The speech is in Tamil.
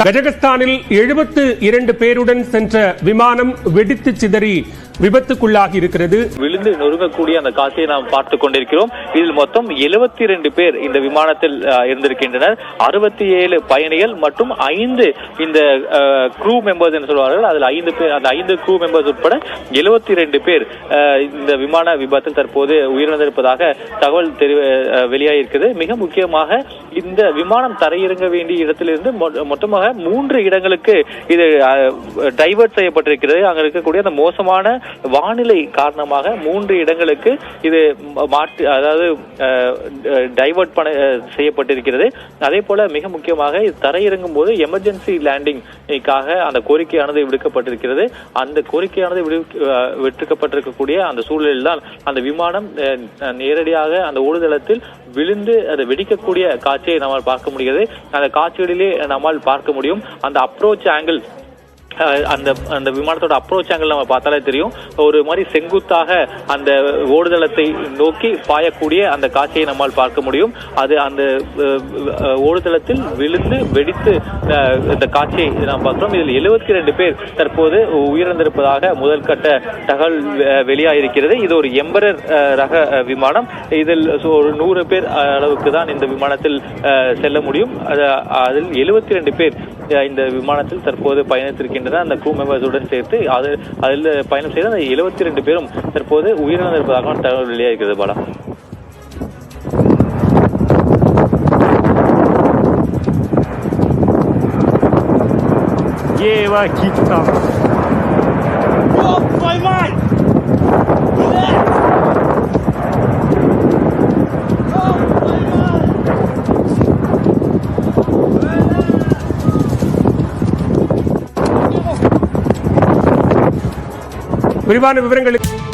கஜகஸ்தானில் எழுபத்து இரண்டு பேருடன் சென்ற விமானம் வெடித்து சிதறி விபத்துக்குள்ளாகி இருக்கிறது. விழுந்து நொறுங்கக்கூடிய அந்த காட்சியை நாம் பார்த்து கொண்டிருக்கிறோம். இதில் மொத்தம் 72 ரெண்டு பேர் இந்த விமானத்தில் அஹ், இருந்திருக்கின்றனர். அறுபத்தி ஏழு பயணிகள் மற்றும் ஐந்து இந்த க்ரூ மெம்பர்ஸ் என்று சொல்வார்கள். அதில் ஐந்து பேர் அந்த ஐந்து க்ரூ மெம்பர்ஸ் உட்பட 72 ரெண்டு பேர் அஹ், இந்த விமான விபத்தில் தற்போது உயிரிழந்திருப்பதாக தகவல் தெரிவி அஹ், வெளியாகியிருக்கிறது. மிக முக்கியமாக இந்த விமானம் தரையிறங்க வேண்டிய இடத்திலிருந்து மொத்தமாக மூன்று இடங்களுக்கு இது டைவர்ட் செய்யப்பட்டிருக்கிறது. அங்க இருக்கக்கூடிய அந்த மோசமான வானிலை காரணமாக மூன்று இடங்களுக்கு இது மாற்று அதாவது டைவர்ட் பண்ண செய்யப்பட்டிருக்கிறது. அதே போல மிக முக்கியமாக இது தரையிறங்கும் போது எமர்ஜென்சி லேண்டிங்காக அந்த கோரிக்கையானது விடுக்கப்பட்டிருக்கிறது. அந்த கோரிக்கையானது விடு அந்த சூழலில் தான் அந்த விமானம் நேரடியாக அந்த ஊடுதளத்தில் விழுந்து அதை வெடிக்கக்கூடிய காட்சி காட்சியை நம்மால் பார்க்க முடிகிறது. அந்த காட்சிகளிலே நம்மால் பார்க்க முடியும். அந்த அப்ரோச் ஆங்கிள் அந்த அந்த விமானத்தோட அப்ரோச் ஆங்கிள் நம்ம பார்த்தாலே தெரியும். ஒரு மாதிரி செங்குத்தாக அந்த ஓடுதளத்தை நோக்கி பாயக்கூடிய அந்த காட்சியை நம்மால் பார்க்க முடியும். அது அந்த ஓடுதளத்தில் விழுந்து வெடித்து இந்த காட்சியை நாம் பார்க்கிறோம். இதில் 72 ரெண்டு பேர் தற்போது உயிரிழந்திருப்பதாக முதல் கட்ட தகவல் அஹ், வெளியாகிருக்கிறது இது ஒரு எம்பரர் ரக விமானம். இதில் ஒரு நூறு பேர் அளவுக்கு தான் இந்த விமானத்தில் செல்ல முடியும். அது- அதில் 72 ரெண்டு பேர் இந்த விமானத்தில் தற்போது பயணித்திருக்கின்றனர் அந்த க்ரூ மெம்பர்ஸுடன் சேர்த்து அது அதில் பயணம் செய்த அந்த 72 ரெண்டு பேரும் தற்போது உயிரிழந்திருப்பதாக தகவல் வெளியாகிறது பாலா. ஏவா கித்தா விரிவான விவரங்களுக்கு